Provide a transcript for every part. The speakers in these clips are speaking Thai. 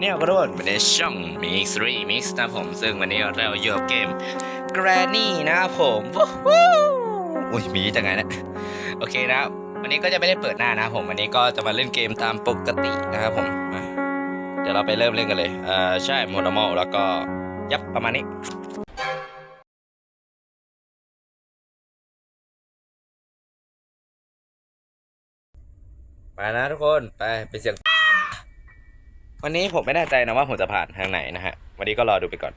เนี่ยก็ทุกคนวันนี้ช่อง Mix 3 Mix นะผมซึ่งวันนี้เราอยู่กับเกม Granny นะครับผมวู้ฮู้อุ้ยมีจังไงนะโอเคนะวันนี้ก็จะไม่ได้เปิดหน้านะผมวันนี้ก็จะมาเล่นเกมตามปกตินะครับผมเดี๋ยวเราไปเริ่มเล่นกันเลยเอ่อใช่ m o n o m a l แล้วก็ยับประมาณนี้ไปนะทุกคนไปไปเสียง วันนี้ผมไม่แน่ใจนะว่าผมจะผ่านทางไหนนะฮะ วันนี้ก็รอดูไปก่อน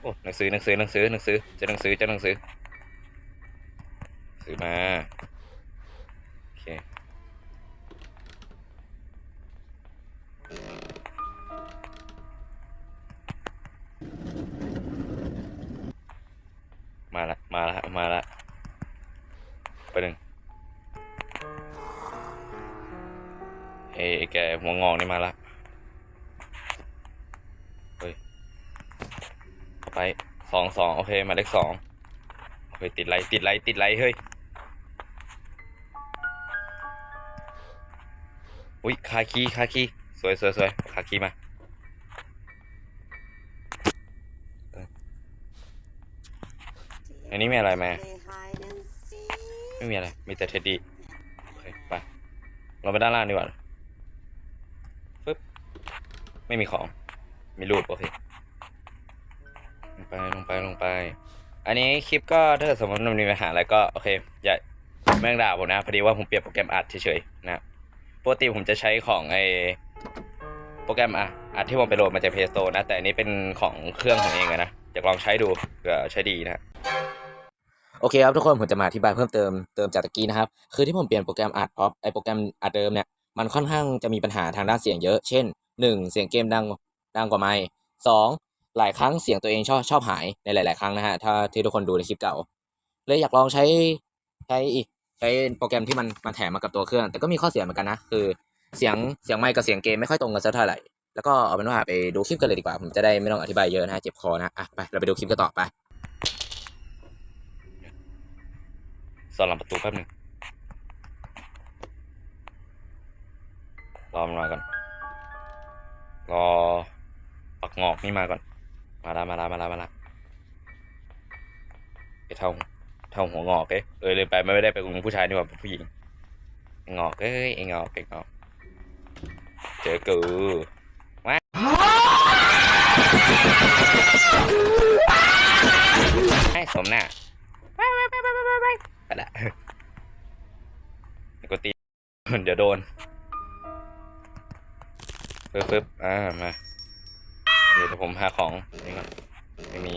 โอ้หนังสือหนังสือหนังสือหนังสือเจะหนังสือเจะหนังสือซื้อมาโอเคมาละมาละมาละไปหนึ่งเอ้ยไอ้แกหัวงอกนี่มาละ เฮ้ย ไปสองสองโอเคมาเลขสองเฮ้ยติดไรติดไรติดไรเฮ้ยอุ้ยคาคีคาคีสวยสวยสวยคาคีมาอันนี้มีอะไรไหมไม่มีอะไร มีแต่เท็ดดี้โอเคไปเราไปด้านล่างดีกว่าปึ๊บไม่มีของ มีรูปโอเค ไปลงไปลงไป อันนี้คลิปก็ถ้าสมมติมันมีปัญหาอะไรก็โอเคอย่าแม่งด่าผมนะพอดีว่าผมเปลี่ยนโปรแกรมอัดเฉยๆนะปกติผมจะใช้ของไอโปรแกรมอะอัดที่ผมไปโหลดมาจาก Play Store นะ แต่อันนี้เป็นของเครื่องของเองอะนะอยากลองใช้ดูเผื่อใช้ดีนะโอเคครับทุกคนผมจะมาอธิบายเพิ่มเติมเติมจากตะกี้นะครับคือที่ผมเปลี่ยนโปรแกรมอัดเพราะไอโปรแกรมอัดเดิมเนี่ยมันค่อนข้างจะมีปัญหาทางด้านเสียงเยอะ เช่น 1. เสียงเกมดังดังกว่าไม่สอง หลายครั้งเสียงตัวเองชอบชอบหายในหลาย ๆ ครั้งนะฮะถ้าที่ทุกคนดูในคลิปเก่า เลยอยากลองใช้ใช้อีกใช้โปรแกรมที่มันมันแถมมากับตัวเครื่อง แต่ก็มีข้อเสียเหมือนกันนะคือเสียงเสียงไมค์กับเสียงเกมไม่ค่อยตรงกันสักเท่าไหร่แล้วก็เอาเป็นว่าไปดูคลิปกันเลยดีกว่า ผมจะได้ไม่ต้องอธิบายเยอะนะฮะเจ็บคอนะอะไปเราไปดูคลิปกันต่อไปสลังประตูแป๊บหนึ่งรอมันมาก่อนรอปักงอกนี่มาก่อน มาละมาละมาละมาละไอเท่าเท่าหัวงอกเอ้ยเออเลยไปไม่ได้ไปกับผู้ชายนี่หว่าผู้หญิงไอ้งอกเอ้ยไอ้งอกไอ้งอกเจอกูว้าให้สมหน้าไปละกดตีเดี๋ยวโดนปึ๊บปึ๊บอ่ามา ดี๋ยวผมหาของนี่ก่อนไม่มี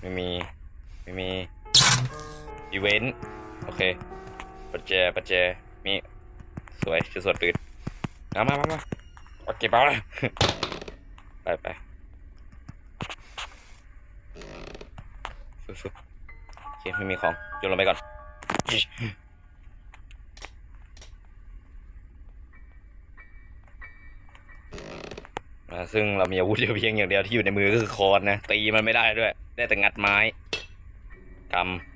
ไม่มี ไม่มี อีเวนต์ โอเค ปัจเจปัจเจมี สวยชุดสวดปืนเอามามามาเอเก็บาเลยไปไปฟึบฟึบโอเคไม่มีของโยนลงไปก่อน ซึ่งเรามีอาวุธเพียงอย่างเดียวที่อยู่ในมือก็คือค้อนนะตีมันไม่ได้ด้วย ได้แต่งัดไม้กำ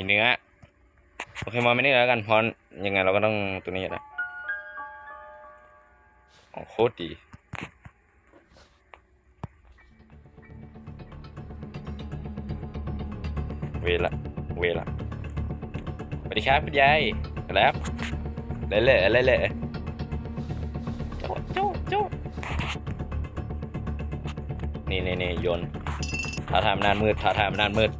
มีเนื้อ โอเคมาไม่นี่แล้วกันเพราะยังไงเราก็ต้องตัวนี้อยู่แล้วโคตรดีเวละเวละสวัสดีครับคุณยายแล้วเละเละเละเละโจ๊ะโจ๊ะโจ๊นี่นี่นี่โยนท้าทายอำนาจมืดท้าทายอำนาจมืด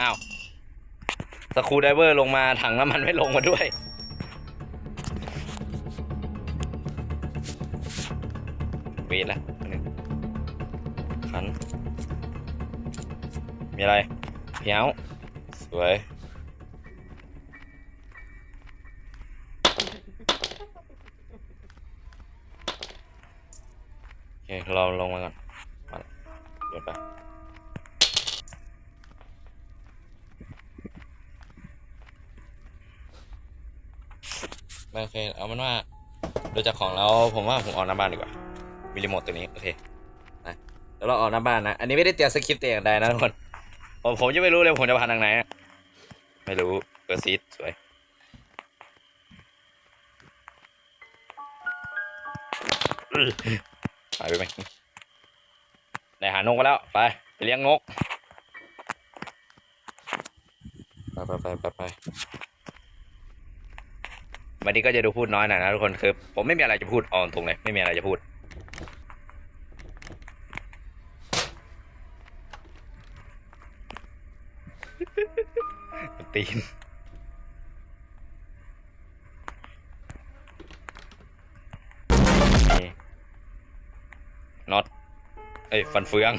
อ้าวสครูไดเวอร์ลงมาถังน้ำมันไม่ลงมาด้วย เวทละหนึ่งขัน มีอะไรเพี้ยวสวยโอเคเราลงมาก่อน เคเอามันว่าดูจากของแล้วผมว่าผมออกหน้าบ้านดีกว่ามีรีโมทตัวนี้โอเคนะแล้วเราออกหน้าบ้านนะ อันนี้ไม่ได้เตรียมสคริปต์แต่อย่างใดนะทุกคนผมผมยังไม่รู้เลยผมจะผ่านทางไหนไม่รู้เปิดซีดสวยหายไปไหมได้หานกมาแล้ว ไปไปเลี้ยงนก ไปไปไปไปไป วันนี้ก็จะดูพูดน้อยหน่อยนะทุกคนคือผมไม่มีอะไรจะพูดออนตรงเลย ไม่มีอะไรจะพูด ตีนน็อตเอ้ยฟันเฟือง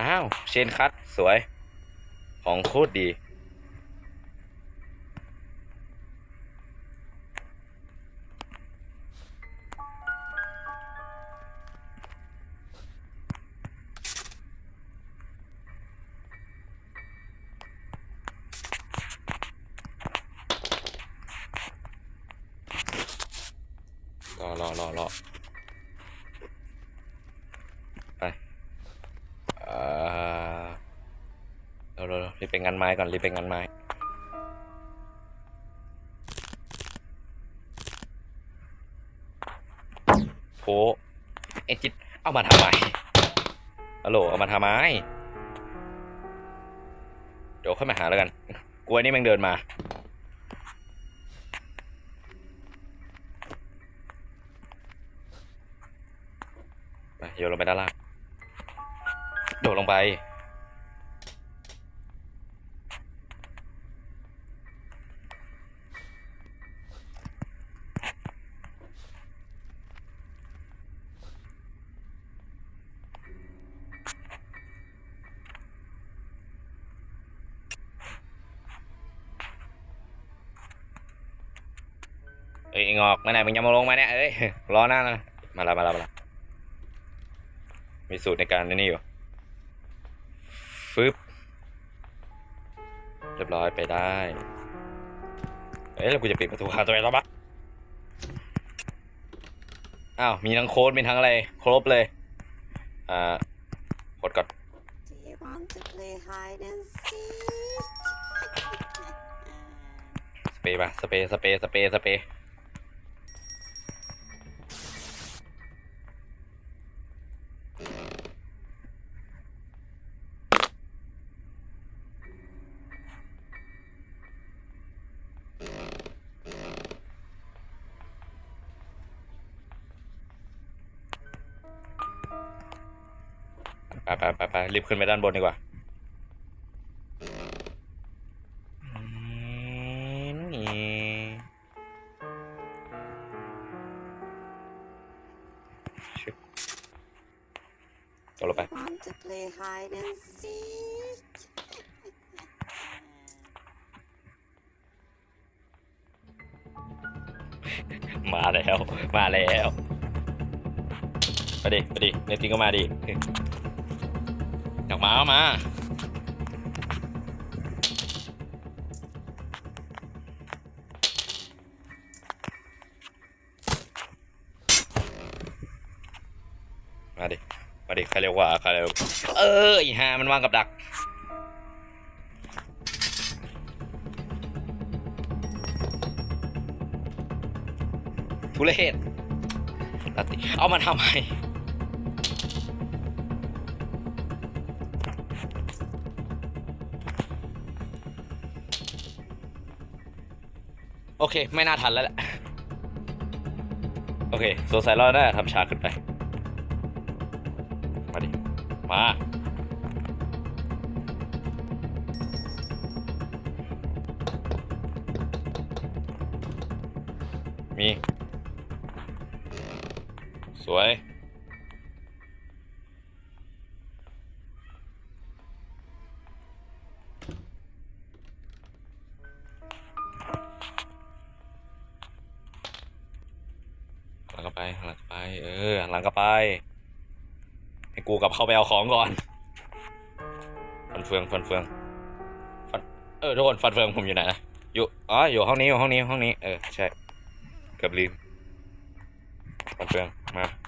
อ้าว เชนคัตสวย ของโคตรดี ก่อนรีบไปงานไม้โพเอจิตเอามาทำไมฮัลโหลเอามาทำไมเดี๋ยวค่อยมาหาแล้วกันกลัวนี่ม่งเดินมาไปโยนลงไปด้านล่างโดดลงไป เอ้ยไอ้งอกมาไหนมึงยังมาลงมาเนี่ยเอ้ยรอหน้านะมาละมาละมาละมีสูตรในการนี่อยู่ฟึบเรียบร้อยไปได้เอ๊ะแล้วกูจะปิดประตูคาตัวเองแล้วปะอ้าวมีทั้งโค้ดมีทั้งอะไรครบเลยอ่าโค้ดก่อน Do you want to play hide and seek? สเปรย์ปะสเปรย์สเปรย์สเปรย์สเปรย์ ไปไปไปรีบขึ้นไปด้านบนดีกว่านี่ชึบเอาลงไป Want to play hide and seek? มาแล้ว มาแล้วมาดิมาดิในจริงก็มาดิ มามามาดิ มาดิ ใครเรียกว่า ใครเรียกเออไอีฮามันวางกับดัก ทุเรศตัดสิเอามาทำไม โอเค ไม่น่าทันแล้วแหละ โอเคโซสัยเราน่าทำชาขึ้นไป มาดิ มา มี สวย เข้าไปเอาของก่อน ฟันเฟืองฟันเฟืองฟันเออทุกคนฟันเฟืองผมอยู่ไหนนะอยู่อ๋ออยู่ห้องนี้อยู่ห้องนี้ห้องนี้เออใช่เกือบลืมฟันเฟืองมา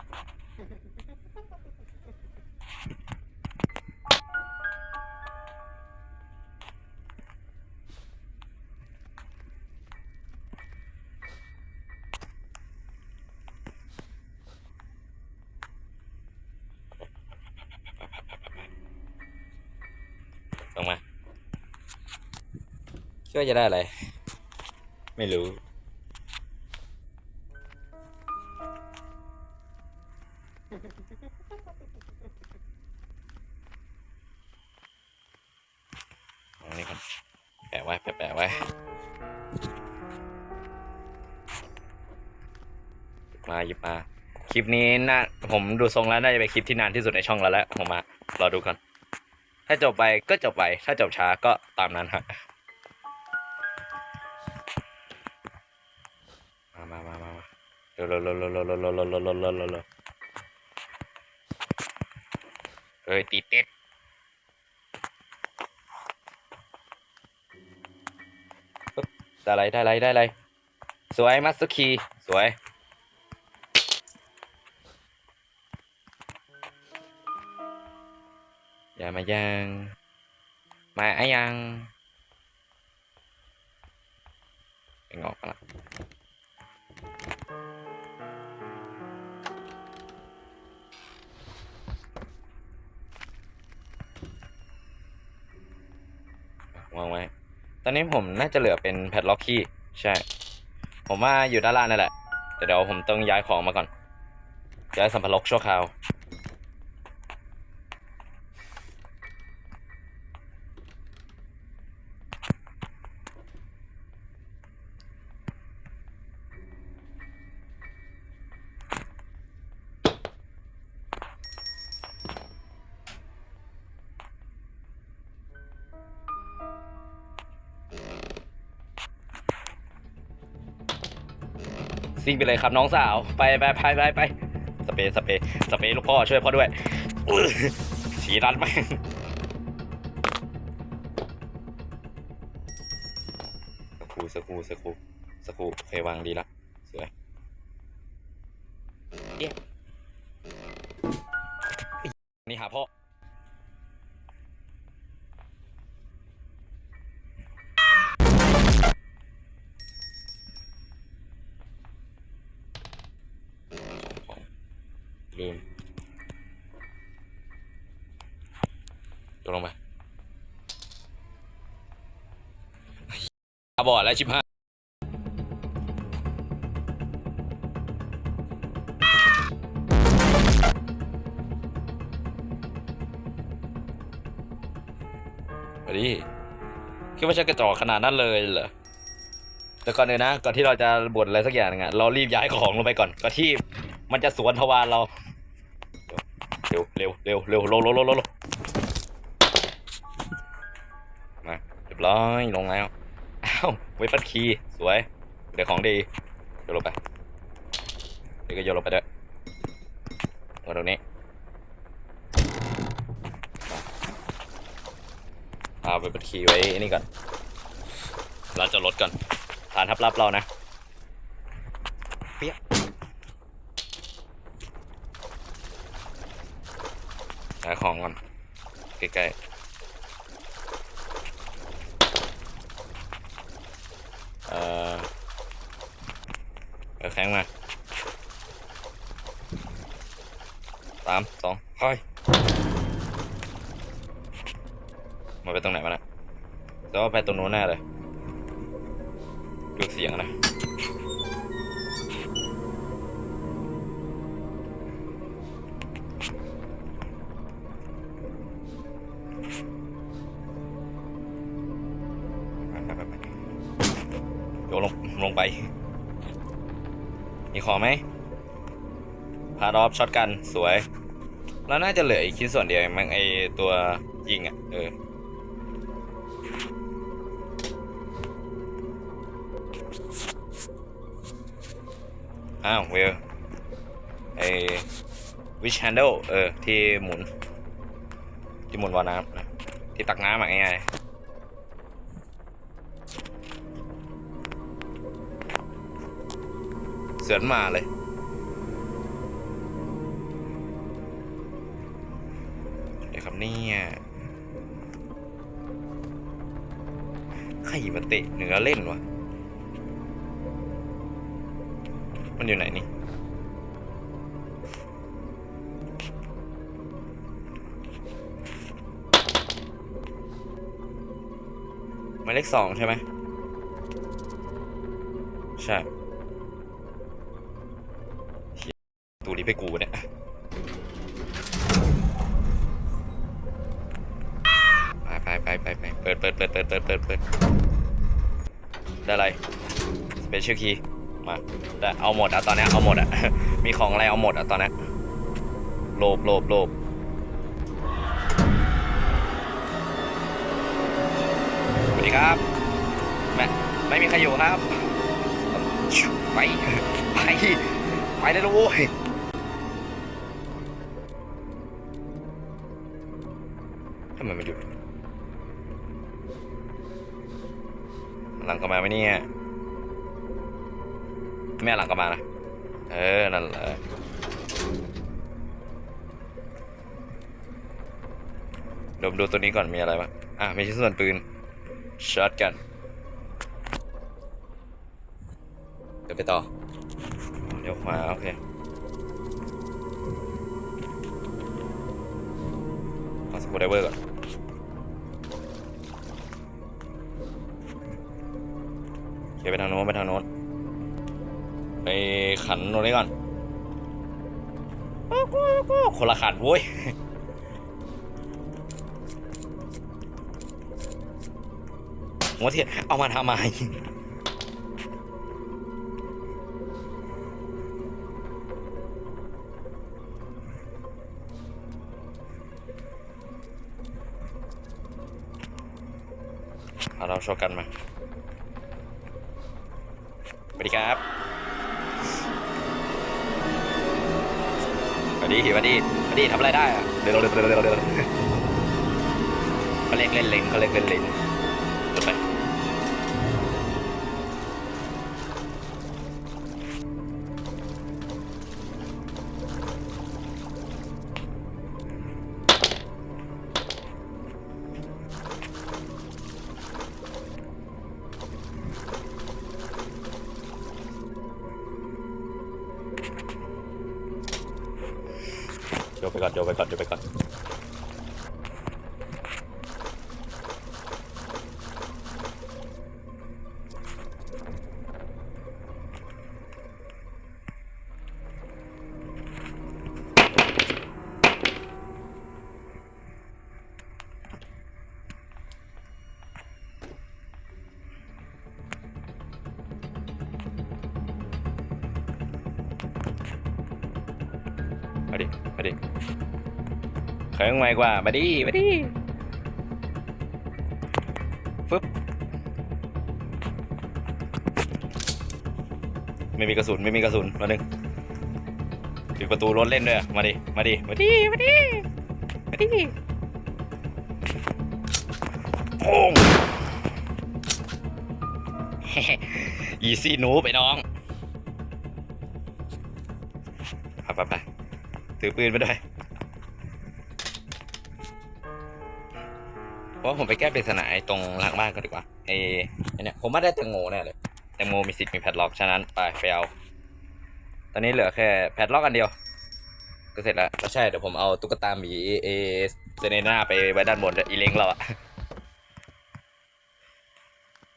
คิดว่าจะได้อะไร ไม่รู้ อันนี้ก่อนแปะไว้ แปะแปะไว้มาหยิบมา คลิปนี้น่าผมดูทรงแล้ว น่าจะเป็นคลิปที่นานที่สุดในช่องแล้วแหละผมมารอดูก่อน ถ้าจบไปก็จบไป ถ้าจบช้าก็ตามนั้นฮะ มามามามามาเร็วเร็วเร็วเร็วเร็วเร็วเร็วเร็วเร็วเร็วเร็วเฮ้ยติดติดได้ไรได้ไรได้ไรสวยมัสคีสวยอย่ามายังมาไอยังไปงอกกันละ วางไว้ ตอนนี้ผมน่าจะเหลือเป็นแพดล็อกคี้ใช่ ผมว่าอยู่ด้านล่างนั่นแหละ แต่เดี๋ยวผมต้องย้ายของมาก่อน ย้ายสัมภาระชั่วคราว ซิ่งไปเลยครับน้องสาว ไปไปไปไปไปสเปรย์สเปรย์สเปรย์ลูกพ่อช่วยพ่อด้วยฉีรันไปสักครู่สักครู่สักครู่สักครู่เควางดีละสวยเอ๊ะนี่หาพ่อ ลืมตกลงไปตาบอดแล้วชิบหายมาดิคิดว่าฉันกระจอกขนาดนั้นเลยเหรอแต่ก่อนเลยนะ ก่อนที่เราจะบ่นอะไรสักอย่างนึงอะเรารีบย้ายของลงไปก่อน ก่อนที่มันจะสวนทวารเรา ร็วเร็วเร็วเร็วลงลงลงลงลงมาเรียบร้อยลงแล้วอ้าวเวปัดคีสวยเดี๋ยวของดีโยนลงไปเดี๋ยวก็โยนลงไปด้วยมาตรงนี้เอาไปปัดคีไว้นี่ก่อนเราจะลดก่อนฐานทับรับเรานะ เปี้ยะ หาของก่อนใกล้ๆเอ่อแข้งมาสามสองค่อยมาไปตรงไหนมานะแต่ว่าไปตรงโน้นแน่เลยดูเสียงนะ ดลงลงไป มีของไหมพาดออฟช็อตกันสวย แล้วน่าจะเหลืออีกชิ้นส่วนเดียวมั้งไอตัวยิงอะ เออ อ้าวเวลไอวิช h ฮนเดิลเออ ที่หมุน ที่หมุนวาน้ำนะ ที่ตักน้ำอะง่าย สือนมาเลย เดี๋ยวครับเนี่ยใครมาเตะเหนือเล่นวะ มันอยู่ไหนนี่หมายเลขสองใช่ไหมใชู่นี้ไปกูเนี่ยไปไปไปไปเปิดเปิดเปิดเปิดเปิดเปิดเปิดได้อะไร special key มาได้เอาหมดอะตอนนี้เอาหมดอะมีของอะไรเอาหมดอะตอนนี้โลบโลบโลบสวัสดีครับแม่ไม่มีใครอยู่ครับ ไป ไป ไปได้แล้วโว้ย ทำไมมันหยุดหลังกลับมาไหมเนี่ยแม่หลังกลับมานะ เออ นั่นแหละดมดูตัวนี้ก่อนมีอะไรบ้างอะมีชิ้นส่วนปืนช็อตกันเดี๋ยวไปต่อเดี๋ยวขวาโอเคขอสกูไดเวอร์ก่อน เคไปทางโน้นไปทางโน้นไปขันตรงนี้ก่อนคนละขันโว้ยหัวเทียนเอามาทำไมเอาเราโชว์กันมา ครับสวัสดีสวัสดีสวัสดีทำอะไรได้อะเดี๋ยวเดี๋ยวเดี๋ยวเดี๋ยวเดี๋ยวเขาเรียกเล่นเลนเขาเรียกเล่นเลนไป ใครต้องไวกว่ามาดิมาดิฟึบไม่มีกระสุนไม่มีกระสุนมาหนึ่งปิดประตูรถเล่นด้วยมาดิมาดิมาดิมาดิมาดิโอ้งอีซี่หนูไปน้องไปไปไปถือปืนไปด้วย เพราะผมไปแก้ปริศนาไอ้ตรงหลังบ้านก็ดีกว่าไอ้เนี่ยผมว่าได้แตงโมแน่เลยแตงโมมีสิทธิ์มีแพดล็อกฉะนั้นไปไปเอาตอนนี้เหลือแค่แพดล็อกอันเดียว ก็เสร็จแล้วก็ใช่เดี๋ยวผมเอาตุ๊กตาหมีเอเซเนน่าไปไว้ด้านบนอีเล้งเราอะ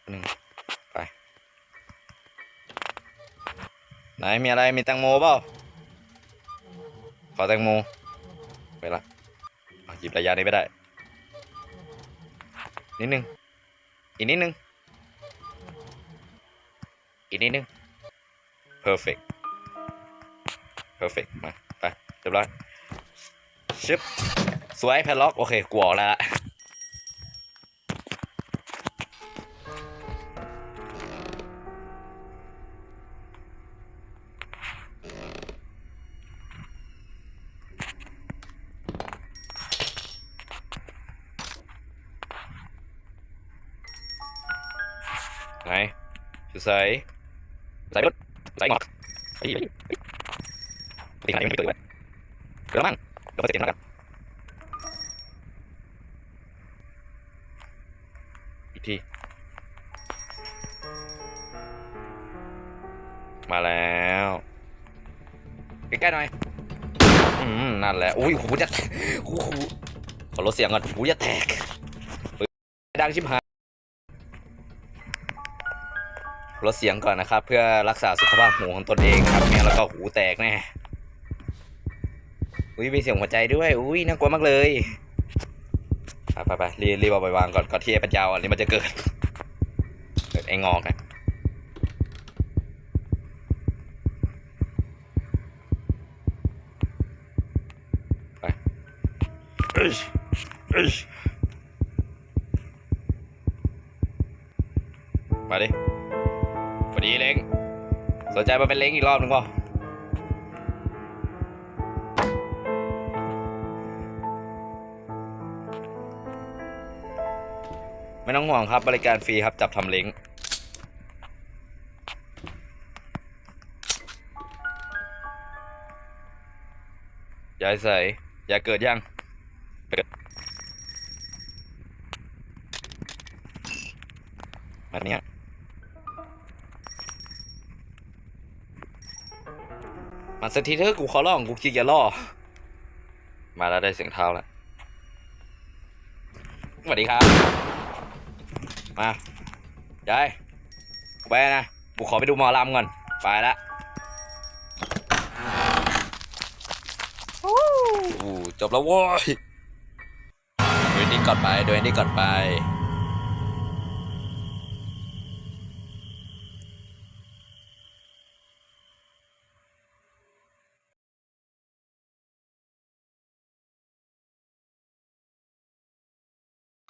หนึ่งไปไหนมีอะไรมีแตงโมเปล่าขอแตงโมไปละหยิบระยะนี้ไม่ได้ นิดนึง อีกนิดนึง อีกนิดนึง perfect perfect มา ไปเรียบร้อยชึบสวยแพนล็อก โอเคกลัวแล้ว คือใส่ใสรถใส่หมอกไอ้ไอ้ไอ้ตีไหนไม่ตื่นเลยเดี๋ยวมั้งเดี๋ยวไปเตียงแล้วกันอีกทีมาแล้วใกล้ๆหน่อยอืมนั่นแหละอุ้ยหูจะหูหูขอลดเสียงก่อนหูจะแตกดังชิบหาย ลดเสียงก่อนนะครับ เพื่อรักษาสุขภาพหูของตนเองครับไม่งั้นแล้วก็หูแตกแน่อุ้ยมีเสียงหัวใจด้วยอุ้ยน่ากลัวมากเลยไปไปไปรีบรีบเอาไปวางก่อนก่อนที่ไอ้ปัญญาอ่อนนี้มันจะเกิดเกิดไอ้งอกนะไป ใจมาเป็นเล้งอีกรอบหนึ่งป่ะไม่ต้องห่วงครับบริการฟรีครับจับทำเล้งยายใส่ยายเกิดยังเกิดมาเนี่ มาสักทีเถอะกูขอร้องกูขี้เกียจล่อมาแล้วได้เสียงเท้าแล้วสวัสดีครับ มายายไปนะกูขอไปดูหมอลำก่อน ไปละจบแล้วโว้ยดยนี้ก่อนไปดยนี้ก่อนไป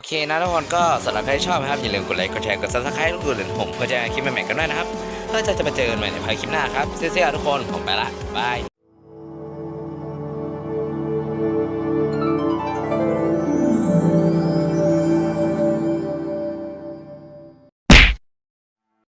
เคนะทุกคนก็สำหรับใครที่ชอบนะครับอย่าลืมกดไลค์กดแชร์กดซับสไครต์ทุกดูเหรียญผมเพื่อจะคลิปใหม่ๆกันด้วยนะครับถ้าจะจะมาเจอกันใหม่ในภายคลิปหน้าครับเสียๆทุกคนผมไปละบาย